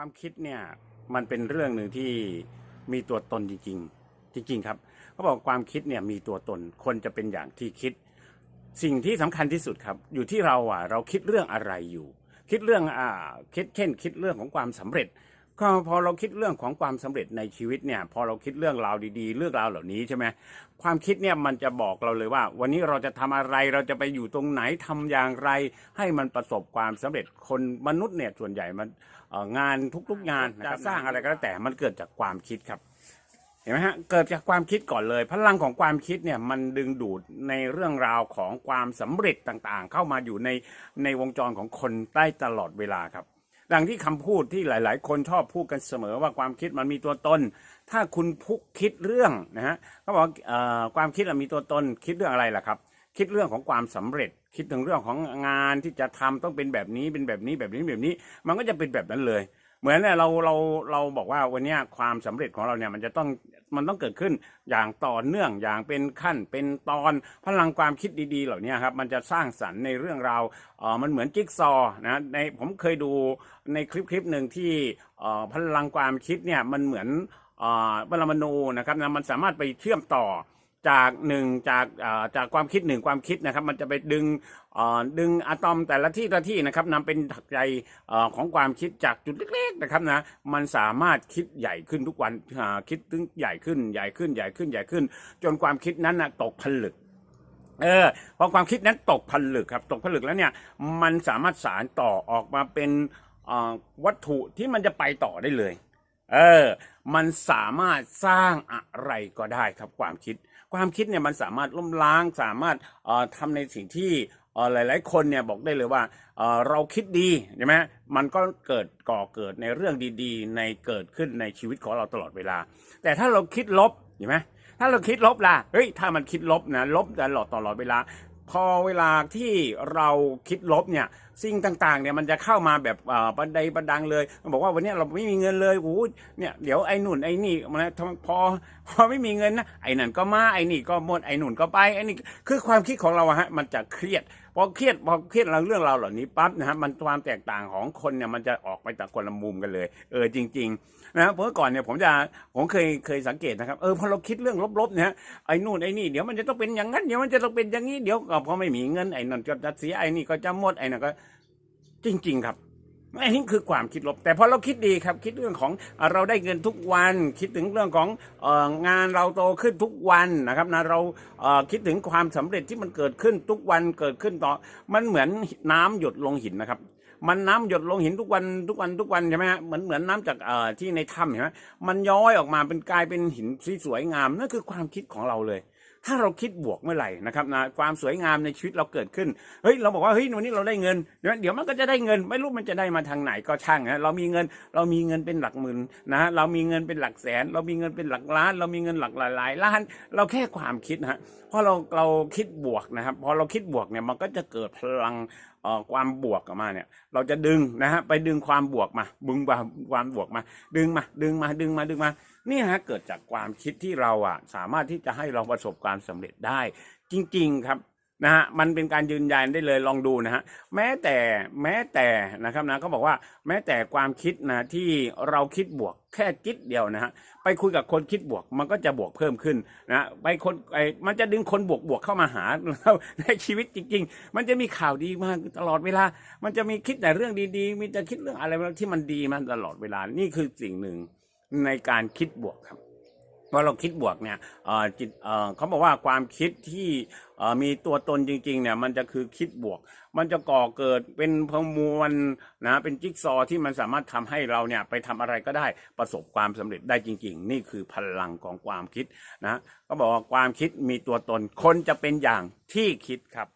ความคิดเนี่ยมันเป็นเรื่องหนึ่งที่มีตัวตนจริง ๆ จริง ๆ ครับเขาบอกความคิดเนี่ยมีตัวตนคนจะเป็นอย่างที่คิด สิ่งที่สำคัญที่สุดครับ อยู่ที่เราอะเราคิดเรื่องอะไรอยู่ คิดเรื่องอ่าคิดเช่น คิดเรื่องของความสำเร็จ ก็พอเราคิดเรื่องของความสำเร็จในชีวิตเนี่ยพอเราคิดเรื่องราวดีๆ เรื่องราวเหล่านี้ใช่ไหมความคิดเนี่ยมันจะบอกเราเลยว่า วันนี้เราจะทำอะไรเราจะไปอยู่ตรงไหนทำอย่างไร ให้มันประสบความสำเร็จคนมนุษย์เนี่ยส่วนใหญ่มันเอ่องานทุกๆงานจะสร้างอะไรก็แล้วแต่มันเกิดจากความคิดครับเห็นไหมฮะเกิดจากความคิดก่อนเลย พลังของความคิดเนี่ยมันดึงดูดในเรื่องราวของความสำเร็จต่างๆ เข้ามาอยู่ในในวงจรของคนได้ตลอดเวลาครับ ดังที่คำพูดที่หลาย ๆ คนชอบพูดกันเสมอว่าความคิดมันมีตัวตน ถ้าคุณพุกคิดเรื่องนะฮะเขาบอกอความคิดมันมีตัวตนคิดเรื่องอะไรล่ะครับ คิดเรื่องของความสำเร็จ คิดถึงเรื่องของงานที่จะทำต้องเป็นแบบนี้เป็นแบบนี้แบบนี้แบบนี้ มันก็จะเป็นแบบนั้นเลย เหมือนเนี่ยเราเราเราบอกว่าวันนี้ความสำเร็จของเราเนี่ยมันจะต้องมันต้องเกิดขึ้นอย่างต่อเนื่องอย่างเป็นขั้นเป็นตอนพลังความคิดดีๆ เหล่านี้ครับมันจะสร้างสรรค์ในเรื่องราวเออมันเหมือนจิ๊กซอว์นะในผมเคยดูในคลิปคลิปหนึ่งที่เออพลังความคิดเนี่ยมันเหมือนเออปรมาณูนะครับนะมันสามารถไปเชื่อมต่อ จากหนึ่งจากจากความคิดหนึ่งความคิดนะครับ มันจะไปดึงดึงอะตอมแต่ละที่ละที่นะครับนำเป็นถักใจของความคิดจากจุดเล็กๆนะครับนะมันสามารถคิดใหญ่ขึ้นทุกวันคิดถึงใหญ่ขึ้นใหญ่ขึ้นใหญ่ขึ้นใหญ่ขึ้น จนความคิดนั้นนะตกผลึกเออพอความคิดนั้นตกผลึกครับ ตกผลึกแล้วเนี่ยมันสามารถสารต่อออกมาเป็นวัตถุที่มันจะไปต่อได้เลย เออ มันสามารถสร้างอะไรก็ได้ครับความคิด ความคิดเนี่ยมันสามารถล้มล้างสามารถเอ่อทำในสิ่งที่เอ่อหลาย ๆ คนเนี่ยบอกได้เลยว่าเอ่อเราคิดดีใช่ไหมมันก็เกิดก่อเกิดในเรื่องดีๆ ในเกิดขึ้นในชีวิตของเราตลอดเวลา แต่ถ้าเราคิดลบเห็นไหมถ้าเราคิดลบล่ะเฮ้ยถ้ามันคิดลบนะลบตลอดตลอดเวลา พอเวลาที่เราคิดลบเนี่ย สิ่งต่างๆเนี่ยมันจะเข้ามาแบบบันไดบันดังเลยมันบอกว่าวันนี้เราไม่มีเงินเลยโอ้โหเนี่ยเดี๋ยวไอ้หนุนไอ้นี่มันพอพอไม่มีเงินนะไอ้นั่นก็มาไอ้นี่ก็หมดไอ้หนุนก็ไปไอ้นี่คือความคิดของเราฮะมันจะเครียดพอเครียดพอเครียดเราเรื่องราวเหล่านี้ปั๊บนะฮะมันความแตกต่างของคนเนี่ยมันจะออกไปจากคนละมุมกันเลย เออจริงๆนะเมื่อก่อนเนี่ยผมจะผมเคยเคยสังเกตนะครับเออพอเราคิดเรื่องลบๆเนี่ยไอ้นู่นไอ้นี่เดี๋ยวมันจะต้องเป็นอย่างนั้นเดี๋ยวมันจะต้องเป็นอย่างนี้เดี๋ยวพอไม่มีเงินไอ้นั่นก็จะเสียไอ้นี่ก็จะหมดไอ้นั่นก็ จริง ๆ ครับอ้นี่คือความคิดลบ แต่พอเราคิดดีครับ คิดเรื่องของเราได้เงินทุกวัน คิดถึงเรื่องของอองานเราโตขึ้นทุกวันนะครับนะเราเคิดถึงความสำเร็จที่มันเกิดขึ้นทุกวันเกิดขึ้นต่อ มันเหมือนน้ำหยดลงหินนะครับ มันน้ำหยดลงหินทุกวันทุกวันทุกวันใช่ไหมฮะเหมือนเหมือนน้ำจากที่ในถ้ำเห็นไหมมันย้อยออกมาเป็นกลายเป็นหินที่สวยงามนั่นคือความคิดของเราเลย ถ้าเราคิดบวกเมื่อไหร่นะครับนะความสวยงามในชีวิตเราเกิดขึ้นเฮ้ยเราบอกว่าเฮ้ยวันนี้เราได้เงินเดี๋ยวเดี๋ยวมันก็จะได้เงิน ไม่รู้มันจะได้มาทางไหนก็ช่างนะเรามีเงินเรามีเงินเป็นหลักหมื่นนะเรามีเงินเป็นหลักแสน เรามีเงินเป็นหลักล้าน เรามีเงินหลักหลายล้าน เราแค่ความคิดนะฮะพอเราเราคิดบวกนะครับพอเราคิดบวกเนี่ยมันก็จะเกิดพลัง ความบวกออกมาเนี่ย เราจะดึงนะฮะไปดึงความบวกมาบึงความความบวกมา ดึงมา ดึงมาดึงมาดึงมา นี่ฮะเกิดจากความคิดที่เราอะ สามารถที่จะให้เราประสบความสำเร็จได้ จริง ๆ ครับ นะฮะมันเป็นการยืนยันได้เลยลองดูนะฮะแม้แต่แม้แต่นะครับนะเขาบอกว่าแม้แต่ความคิดนะที่เราคิดบวกแค่จิตเดียวนะฮะไปคุยกับคนคิดบวก มันก็จะบวกเพิ่มขึ้นนะไปคนไอมันจะดึงคนบวกบวกเข้ามาหาเราในชีวิตจริง ๆ มันจะมีข่าวดีมากตลอดเวลา มันจะมีคิดแต่เรื่องดีๆ มีแต่คิดเรื่องอะไรที่มันดีมาตลอดเวลานี่คือสิ่งหนึ่งในการคิดบวกครับ พอเราคิดบวกเนี่ยเออจิตเออเขาบอกว่าความคิดที่เออมีตัวตนจริงๆเนี่ยมันจะคือคิดบวก มันจะก่อเกิดเป็นพมวลนะเป็นจิ๊กซอว์ที่มันสามารถทำให้เราเนี่ยไปทำอะไรก็ได้ประสบความสำเร็จได้จริง ๆ นี่คือพลังของความคิดนะก็บอกว่าความคิดมีตัวตนคนจะเป็นอย่างที่คิดครับ